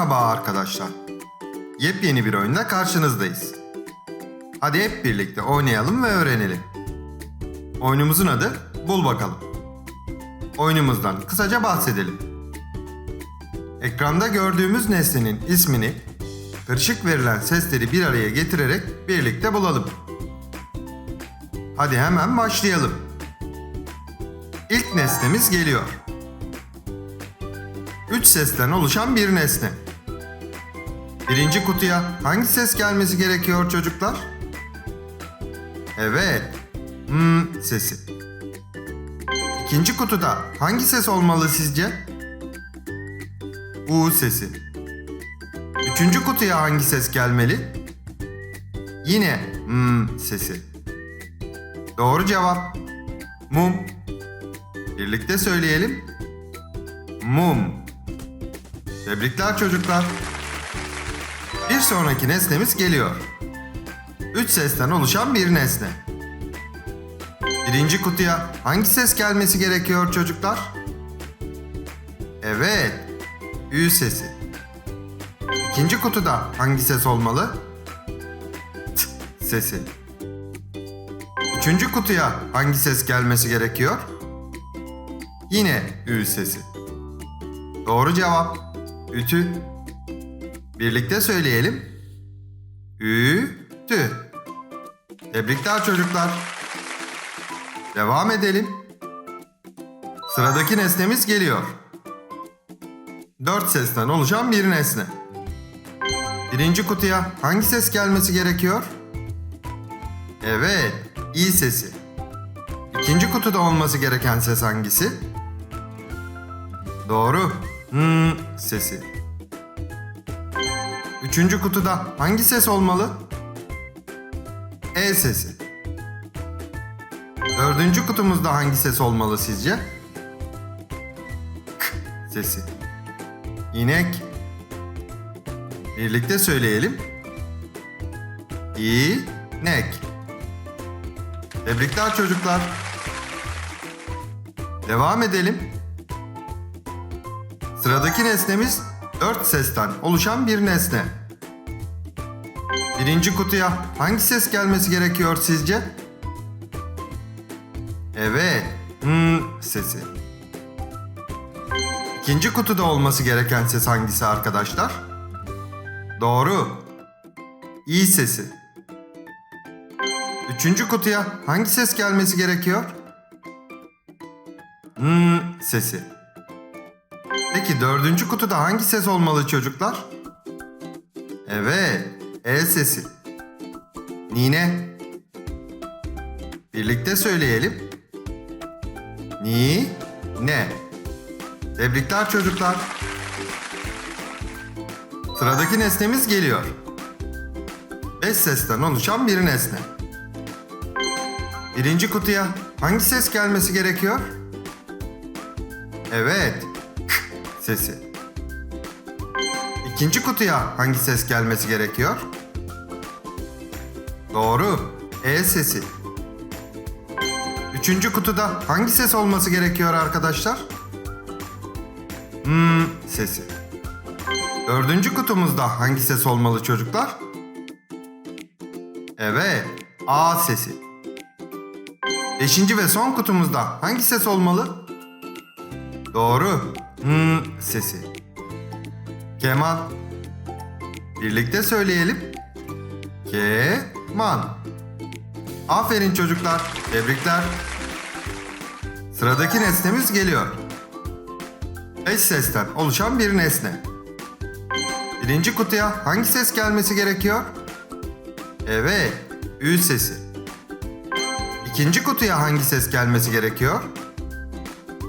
Merhaba arkadaşlar. Yepyeni bir oyunla karşınızdayız. Hadi hep birlikte oynayalım ve öğrenelim. Oyunumuzun adı Bul Bakalım. Oyunumuzdan kısaca bahsedelim. Ekranda gördüğümüz nesnenin ismini kırışık verilen sesleri bir araya getirerek birlikte bulalım. Hadi hemen başlayalım. İlk nesnemiz geliyor. Üç sesten oluşan bir nesne. Birinci kutuya hangi ses gelmesi gerekiyor çocuklar? Evet, hmm sesi. İkinci kutuda hangi ses olmalı sizce? U sesi. Üçüncü kutuya hangi ses gelmeli? Yine hmm sesi. Doğru cevap. Mum. Birlikte söyleyelim. Mum. Tebrikler çocuklar. Bir sonraki nesnemiz geliyor. Üç sesten oluşan bir nesne. Birinci kutuya hangi ses gelmesi gerekiyor çocuklar? Evet, Ü sesi. İkinci kutuda hangi ses olmalı? T sesi. Üçüncü kutuya hangi ses gelmesi gerekiyor? Yine Ü sesi. Doğru cevap. Ütü. Birlikte söyleyelim. Ütü. Tebrikler çocuklar. Devam edelim. Sıradaki nesnemiz geliyor. Dört sesten oluşan bir nesne. Birinci kutuya hangi ses gelmesi gerekiyor? Evet, i sesi. İkinci kutuda olması gereken ses hangisi? Doğru. Hmm sesi. Üçüncü kutuda hangi ses olmalı? E sesi. Dördüncü kutumuzda hangi ses olmalı sizce? K sesi. İnek. Birlikte söyleyelim. İnek. Tebrikler çocuklar. Devam edelim. Sıradaki nesnemiz dört sesten oluşan bir nesne. Birinci kutuya hangi ses gelmesi gerekiyor sizce? Evet, hmm sesi. İkinci kutuda olması gereken ses hangisi arkadaşlar? Doğru. İ sesi. Üçüncü kutuya hangi ses gelmesi gerekiyor? Hmm sesi. Peki dördüncü kutuda hangi ses olmalı çocuklar? Evet, E sesi. Nine. Birlikte söyleyelim. Ni, ne. Tebrikler çocuklar. Sıradaki nesnemiz geliyor. Beş sesten oluşan bir nesne. Birinci kutuya hangi ses gelmesi gerekiyor? Evet, k sesi. İkinci kutuya hangi ses gelmesi gerekiyor? Doğru, E sesi. Üçüncü kutuda hangi ses olması gerekiyor arkadaşlar? Hmm sesi. Dördüncü kutumuzda hangi ses olmalı çocuklar? Evet, A sesi. Beşinci ve son kutumuzda hangi ses olmalı? Doğru, hmm sesi. Keman. Birlikte söyleyelim. Keman. Aferin çocuklar. Tebrikler. Sıradaki nesnemiz geliyor. Beş sesten oluşan bir nesne. Birinci kutuya hangi ses gelmesi gerekiyor? Evet, Ü sesi. İkinci kutuya hangi ses gelmesi gerekiyor?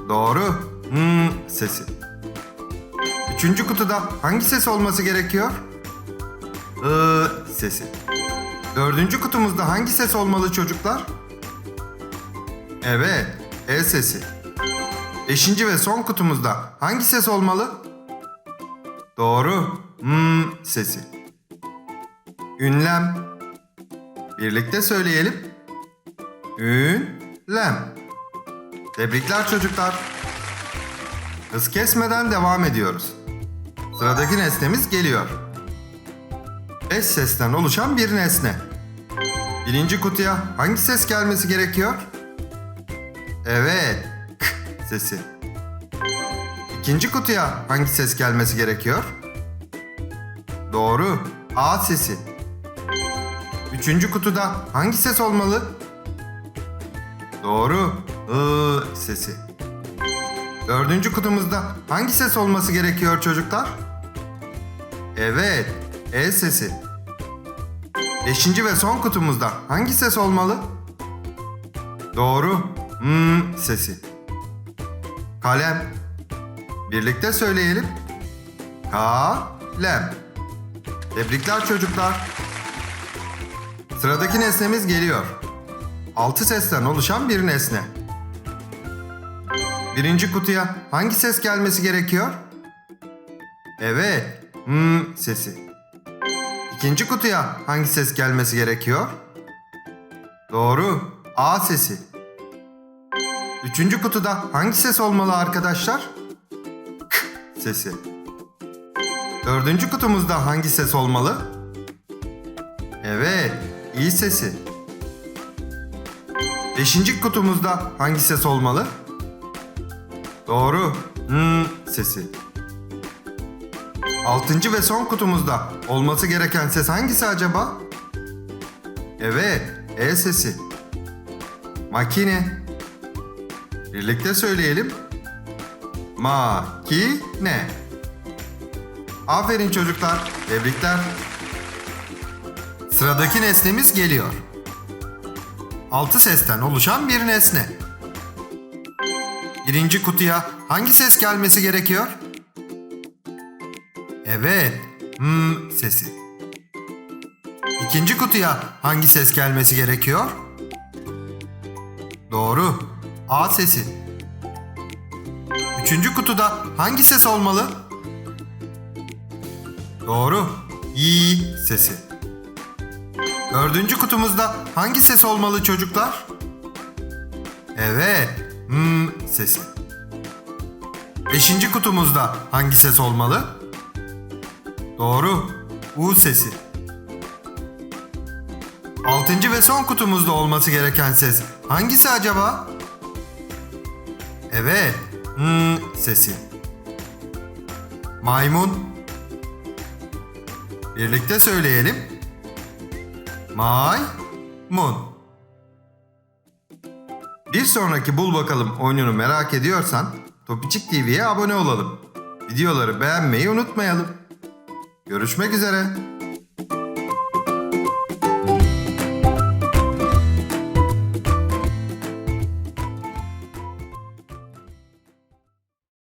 Doğru, hmm sesi. Üçüncü kutuda hangi ses olması gerekiyor? I sesi. Dördüncü kutumuzda hangi ses olmalı çocuklar? Evet, E sesi. Beşinci ve son kutumuzda hangi ses olmalı? Doğru, hmm sesi. Ünlem. Birlikte söyleyelim. Ünlem. Tebrikler çocuklar. Hız kesmeden devam ediyoruz. Sıradaki nesnemiz geliyor. Beş sesten oluşan bir nesne. Birinci kutuya hangi ses gelmesi gerekiyor? Evet, k sesi. İkinci kutuya hangi ses gelmesi gerekiyor? Doğru, a sesi. Üçüncü kutuda hangi ses olmalı? Doğru, ı sesi. Dördüncü kutumuzda hangi ses olması gerekiyor çocuklar? Evet, E sesi. Beşinci ve son kutumuzda hangi ses olmalı? Doğru, M sesi. Kalem. Birlikte söyleyelim. Kalem. Tebrikler çocuklar. Sıradaki nesnemiz geliyor. Altı sesten oluşan bir nesne. Birinci kutuya hangi ses gelmesi gerekiyor? Evet, M sesi. İkinci kutuya hangi ses gelmesi gerekiyor? Doğru, A sesi. Üçüncü kutuda hangi ses olmalı arkadaşlar? K sesi. Dördüncü kutumuzda hangi ses olmalı? Evet, İ sesi. Beşinci kutumuzda hangi ses olmalı? Doğru, N sesi. Altıncı ve son kutumuzda olması gereken ses hangisi acaba? Evet, E sesi. Makine. Birlikte söyleyelim. Ma-ki-ne. Aferin çocuklar, tebrikler. Sıradaki nesnemiz geliyor. Altı sesten oluşan bir nesne. Birinci kutuya hangi ses gelmesi gerekiyor? Evet, hmm sesi. İkinci kutuya hangi ses gelmesi gerekiyor? Doğru, A sesi. Üçüncü kutuda hangi ses olmalı? Doğru, Y sesi. Dördüncü kutumuzda hangi ses olmalı çocuklar? Evet, M sesi. Beşinci kutumuzda hangi ses olmalı? Doğru, U sesi. Altıncı ve son kutumuzda olması gereken ses hangisi acaba? Evet, M sesi. Maymun. Birlikte söyleyelim. Maymun. Bir sonraki Bul Bakalım oyununu merak ediyorsan Topicik TV'ye abone olalım. Videoları beğenmeyi unutmayalım. Görüşmek üzere.